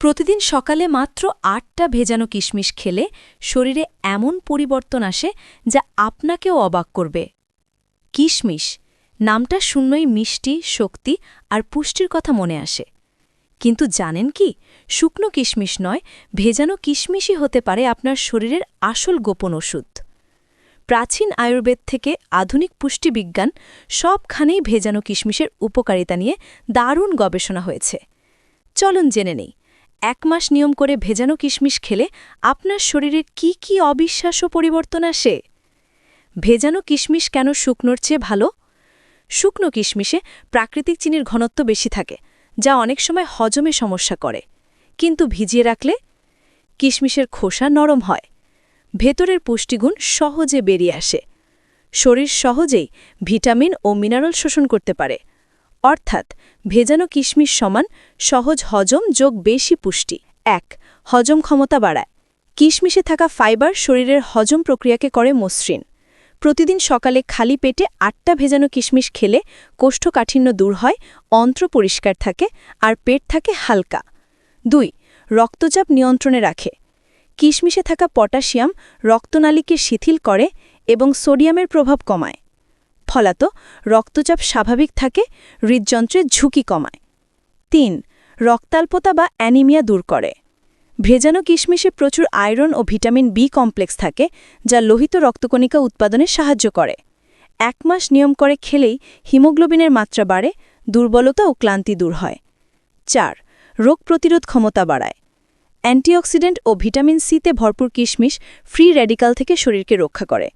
প্রতিদিন সকালে মাত্র আটটা ভেজানো কিশমিশ খেলে শরীরে এমন পরিবর্তন আসে যা আপনাকেও অবাক করবে। কিশমিশ, নামটা শূন্যই মিষ্টি, শক্তি আর পুষ্টির কথা মনে আসে। কিন্তু জানেন কি, শুকনো কিশমিশ নয়, ভেজানো কিশমিশই হতে পারে আপনার শরীরের আসল গোপন ওষুধ। প্রাচীন আয়ুর্বেদ থেকে আধুনিক পুষ্টিবিজ্ঞান সবখানেই ভেজানো কিশমিশের উপকারিতা নিয়ে দারুণ গবেষণা হয়েছে। চলুন জেনে নেই এক মাস নিয়ম করে ভেজানো কিশমিশ খেলে আপনার শরীরে কি কি অবিশ্বাস্য পরিবর্তন আসে? ভেজানো কিশমিশ কেন শুকনোর চেয়ে ভালো? শুকনো কিশমিশে প্রাকৃতিক চিনির ঘনত্ব বেশি থাকে, যা অনেক সময় হজমে সমস্যা করে। কিন্তু ভিজিয়ে রাখলে? কিশমিশের খোসা নরম হয়। ভেতরের পুষ্টিগুণ সহজে বেরিয়ে আসে। শরীর সহজেই ভিটামিন ও মিনারেল শোষণ করতে পারে। অর্থাৎ ভেজানো কিশমিশ সমান সহজ হজম যোগ বেশি পুষ্টি। এক, হজম ক্ষমতা বাড়ায়। কিশমিশে থাকা ফাইবার শরীরের হজম প্রক্রিয়াকে করে মসৃণ। প্রতিদিন সকালে খালি পেটে আটটা ভেজানো কিশমিশ খেলে কোষ্ঠকাঠিন্য দূর হয়, অন্ত্র পরিষ্কার থাকে আর পেট থাকে হালকা। দুই, রক্তচাপ নিয়ন্ত্রণে রাখে। কিশমিশে থাকা পটাশিয়াম রক্তনালীকে শিথিল করে এবং সোডিয়ামের প্রভাব কমায়। ফলাত রক্তচাপ স্বাভাবিক থাকে, হৃদযন্ত্রের ঝুঁকি কমায়। তিন, রক্তাল্পতা বা অ্যানিমিয়া দূর করে। ভেজানো কিশমিশে প্রচুর আয়রন ও ভিটামিন বি কমপ্লেক্স থাকে, যা লোহিত রক্তকণিকা উৎপাদনে সাহায্য করে। এক মাস নিয়ম করে খেলেই হিমোগ্লোবিনের মাত্রা বাড়ে, দুর্বলতা ও ক্লান্তি দূর হয়। চার, রোগ প্রতিরোধ ক্ষমতা বাড়ায়। অ্যান্টিঅক্সিডেন্ট ও ভিটামিন সিতে ভরপুর কিশমিশ ফ্রি রেডিকাল থেকে শরীরকে রক্ষা করে।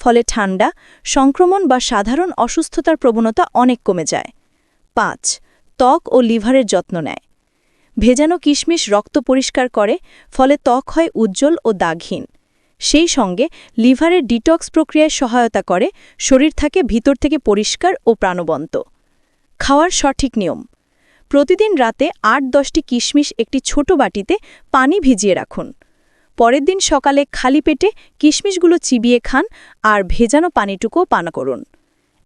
ফলে ঠান্ডা, সংক্রমণ বা সাধারণ অসুস্থতার প্রবণতা অনেক কমে যায়। পাঁচ, ত্বক ও লিভারের যত্ন নেয়। ভেজানো কিশমিশ রক্ত পরিষ্কার করে, ফলে ত্বক হয় উজ্জ্বল ও দাগহীন। সেই সঙ্গে লিভারের ডিটক্স প্রক্রিয়ায় সহায়তা করে, শরীর থাকে ভিতর থেকে পরিষ্কার ও প্রাণবন্ত। খাওয়ার সঠিক নিয়ম। প্রতিদিন রাতে আট দশটি কিশমিশ একটি ছোট বাটিতে পানি ভিজিয়ে রাখুন। পরের দিন সকালে খালি পেটে কিশমিশগুলো চিবিয়ে খান আর ভেজানো পানিটুকুও পান করুন।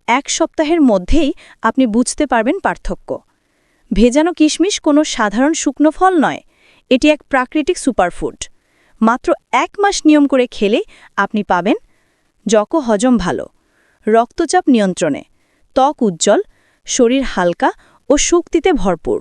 এক সপ্তাহের মধ্যেই আপনি বুঝতে পারবেন পার্থক্য। ভেজানো কিশমিশ কোনো সাধারণ শুকনো ফল নয়, এটি এক প্রাকৃতিক সুপারফুড। মাত্র এক মাস নিয়ম করে খেলে আপনি পাবেন যক হজম ভালো, রক্তচাপ নিয়ন্ত্রণে, ত্বক উজ্জ্বল, শরীর হালকা ও শক্তিতে ভরপুর।